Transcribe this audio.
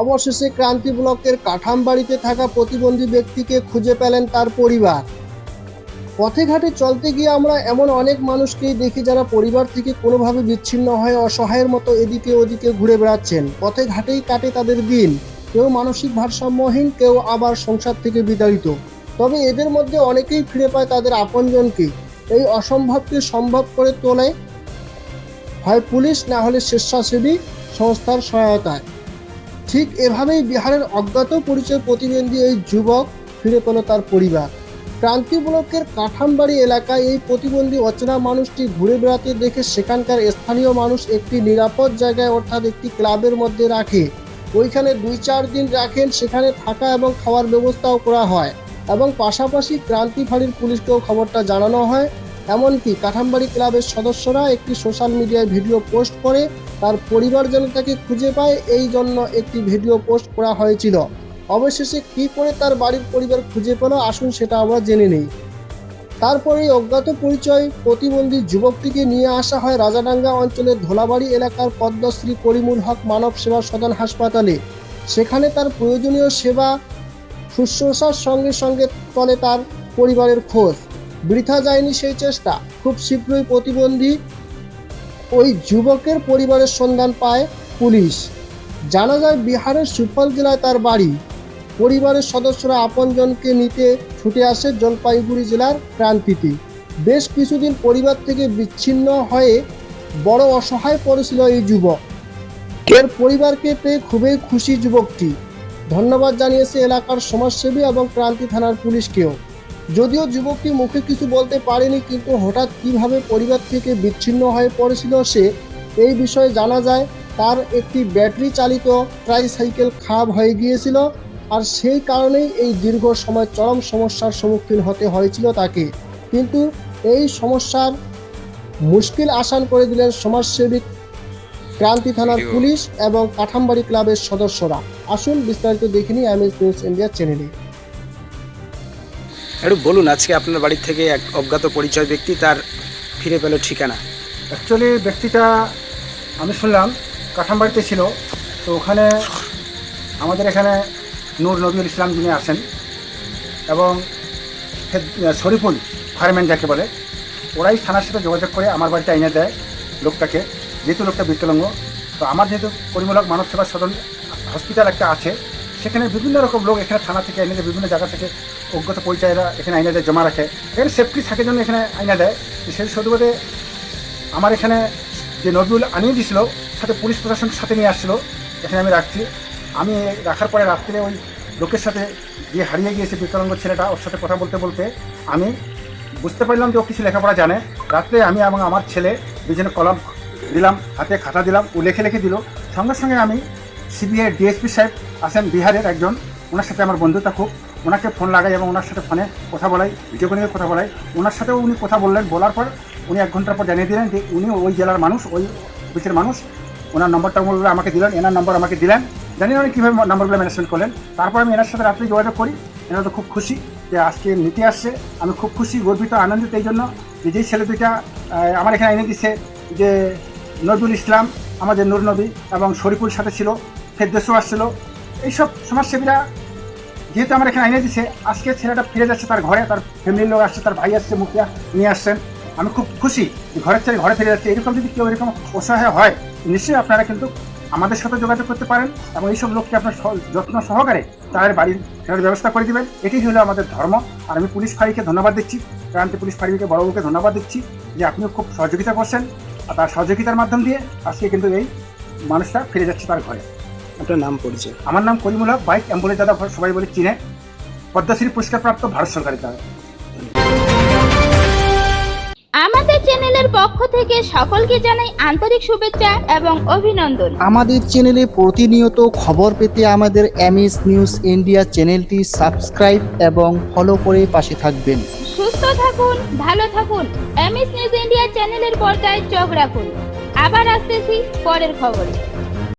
অবশেষে ক্রান্তি ব্লকের কাঠামবাড়িতে থাকা প্রতিবন্ধী ব্যক্তিকে খুঁজে পেলেন তার পরিবার। পথে ঘাটে চলতে গিয়ে আমরা এমন অনেক মানুষকেই দেখি যারা পরিবার থেকে কোনোভাবে বিচ্ছিন্ন হয়ে অসহায়ের মতো এদিকে ওদিকে ঘুরে বেড়াচ্ছেন। পথে ঘাটেই কাটে তাদের দিন। কেউ মানসিক ভারসাম্যহীন, কেউ আবার সংসার থেকে বিতাড়িত। তবে এদের মধ্যে অনেকেই ফিরে পায় তাদের আপনজনকে। এই অসম্ভবকে সম্ভব করে তোলে হয় পুলিশ, না হলে স্বেচ্ছাসেবী সংস্থার সহায়তায়। ঠিক এভাবেই বিহারের অজ্ঞাত পরিচয় প্রতিবন্ধী এই যুবক ফিরে পেল তার পরিবার। ক্রান্তি ব্লকের কাঠামবাড়ি এলাকায় এই প্রতিবন্ধী অচেনা মানুষটি ঘুরে বেড়াতে দেখে সেখানকার স্থানীয় মানুষ একটি নিরাপদ জায়গায় অর্থাৎ একটি ক্লাবের মধ্যে রাখে। ওইখানে দুই চার দিন রাখেন, সেখানে থাকা এবং খাওয়ার ব্যবস্থাও করা হয়। এবং পাশাপাশি ক্রান্তি ফাঁড়ির পুলিশকেও খবরটা জানানো হয়। এমনকি কাঠামবাড়ি ক্লাবের সদস্যরা একটি সোশ্যাল মিডিয়ায় ভিডিও পোস্ট করে তার পরিবার যেন তাকে খুঁজে পায়, এই জন্য একটি ভিডিও পোস্ট করা হয়েছিল। অবশেষে কী করে তার বাড়ির পরিবার খুঁজে পেল, আসুন সেটা আমরা জেনে নেই। তারপরে অজ্ঞাত পরিচয় প্রতিবন্ধী যুবকটিকে নিয়ে আসা হয় রাজাডাঙ্গা অঞ্চলের ধোলাবাড়ি এলাকার পদ্মশ্রী করিমুল হক মানব সেবা সদন হাসপাতালে। সেখানে তার প্রয়োজনীয় সেবা, শুশ্রূষার সঙ্গে সঙ্গে চলে তার পরিবারের খোঁজ। বৃথা যায়নি সেই চেষ্টা। খুব শীঘ্রই প্রতিবন্ধী ওই যুবকের পরিবারের সন্ধান পায় পুলিশ। জানা যায় বিহারের সুফল জেলায় তার বাড়ি। পরিবারের সদস্যরা আপনজনকে নিতে ছুটে আসে জলপাইগুড়ি জেলার ক্রান্তিতে। বেশ কিছুদিন পরিবার থেকে বিচ্ছিন্ন হয়ে বড় অসহায় পড়েছিল এই যুবক। এর পরিবারকে পেয়ে খুবই খুশি যুবকটি। ধন্যবাদ জানিয়েছে এলাকার সমাজসেবী এবং ক্রান্তি থানার পুলিশকেও। যদিও যুবকটি মুখে কিছু বলতে পারেনি কিন্তু হঠাৎ কীভাবে পরিবার থেকে বিচ্ছিন্ন হয়ে পড়েছিল সে এই বিষয়ে জানা যায় তার একটি ব্যাটারি চালিত ট্রাইসাইকেল খারাপ হয়ে গিয়েছিল আর সেই কারণেই এই দীর্ঘ সময় চরম সমস্যার সম্মুখীন হতে হয়েছিল তাকে। কিন্তু এই সমস্যার মুশকিল আসান করে দিলেন সমাজসেবী ক্রান্তি থানার পুলিশ এবং কাঠামবাড়ি ক্লাবের সদস্যরা। আসুন বিস্তারিত দেখিনি এমএস নিউজ ইন্ডিয়া চ্যানেলে। একটু বলুন, আজকে আপনার বাড়ি থেকে এক অজ্ঞাত পরিচয় ব্যক্তি তার ফিরে পেল ঠিকানা? অ্যাকচুয়ালি ব্যক্তিটা আমি শুনলাম, কাঠামবাড়িতে ছিল। তো ওখানে আমাদের এখানে নূর নবীল ইসলাম যিনি আসেন এবং শরীফুল ফায়ারম্যান যাকে বলে, ওরাই থানার সাথে যোগাযোগ করে আমার বাড়িতে এনে দেয় লোকটাকে। যেহেতু লোকটা বিকলাঙ্গ তো আমার যেহেতু পরিমূলক মানব সেবা সদন, হসপিটাল একটা আছে সেখানে বিভিন্ন রকম লোক এখানে থানা থেকে এনে বিভিন্ন জায়গা থেকে অজ্ঞাত পরিচয়রা এখানে আইনা দেয় জমা রাখে। এখানে সেফটি থাকার জন্য এখানে আইনা দেয়। সেই সুবাদে আমার এখানে যে নজরুল আনিয়ে দিয়েছিল সাথে পুলিশ প্রশাসন সাথে নিয়ে আসছিল, এখানে আমি রাখছি। আমি রাখার পরে রাত্রে ওই লোকের সাথে যে হারিয়ে গিয়েছে বিকলাঙ্গ ছেলেটা, ওর সাথে কথা বলতে বলতে আমি বুঝতে পারলাম যে ও কিছু লেখাপড়া জানে। রাত্রে আমি এবং আমার ছেলে দুজনে কলম দিলাম, হাতে খাতা দিলাম, ও লেখে লিখে দিল। সঙ্গে সঙ্গে আমি সিবিআই ডিএসপি সাহেব আছেন বিহারের একজন। ওনার সাথে আমার বন্ধুতা খুব। ওনাকে ফোন লাগাই এবং ওনার সাথে ফোনে কথা বলাই ভিডিও করে কথা বলাই। ওনার সাথেও উনি কথা বললেন। বলার পর উনি এক ঘণ্টার পর জানিয়ে দিলেন যে উনি ওই জেলার মানুষ, ওই অফিসের মানুষ। ওনার নম্বরটা আমাকে দিলেন, এনার নম্বর আমাকে দিলেন। জানি না উনি কীভাবে নম্বরগুলো ম্যানেজমেন্ট করলেন। তারপর আমি এনার সাথে রাত্রে যোগাযোগ করি। এনারা তো খুব খুশি যে আজকে নিতে আসছে। আমি খুব খুশি, গর্বিত, আনন্দিত এই জন্য যে যেই ছেলে দুইটা আমার এখানে এনে দিছে যে নজরুল ইসলাম আমাদের নূর নবী এবং শরীফুল সাথে ছিল ফেরদেশও আসছিল। এইসব সমাজসেবীরা যেহেতু আমার এখানে আইনে দিছে, আজকে ছেলেটা ফিরে যাচ্ছে তার ঘরে, তার ফ্যামিলির লোক আসছে, তার ভাই আসছে মুখিয়া নিয়ে আসছেন। আমি খুব খুশি ঘরের ছেলে ঘরে ফিরে যাচ্ছে। এরকম যদি কেউ এরকম অসহায় হয়, নিশ্চয়ই আপনারা কিন্তু আমাদের সাথে যোগাযোগ করতে পারেন এবং এইসব লোককে আপনার যত্ন সহকারে তাদের বাড়ির ফেরার ব্যবস্থা করে দেবেন। এটি হলো আমাদের ধর্ম। আর আমি পুলিশ ফাঁড়িকে ধন্যবাদ দিচ্ছি। ক্রান্তি পুলিশ ফাঁড়িকে বড়বাবুকে ধন্যবাদ দিচ্ছি যে আপনিও খুব সহযোগিতা করছেন। আর তার সহযোগিতার মাধ্যম দিয়ে আজকে কিন্তু এই মানুষটা ফিরে যাচ্ছে তার ঘরে। আপনার নাম পরিচয়? আমার নাম করিমুল হক বাইক অ্যাম্বুলেন্স দাদা সবাই বলে চিনে। পদ্মশ্রী পুরস্কারপ্রাপ্ত ভারত সরকারের দ্বারা আমাদের চ্যানেলের পক্ষ থেকে সকলকে জানাই আন্তরিক শুভেচ্ছা এবং অভিনন্দন। আমাদের চ্যানেলে প্রতিনিয়ত খবর পেতে আমাদের এমএস নিউজ ইন্ডিয়া চ্যানেলটি সাবস্ক্রাইব এবং ফলো করে পাশে থাকবেন। সুস্থ থাকুন, ভালো থাকুন। এমএস নিউজ ইন্ডিয়া চ্যানেলের পর্দায় চোখ রাখুন। আবার আসতেছি পরের খবরে।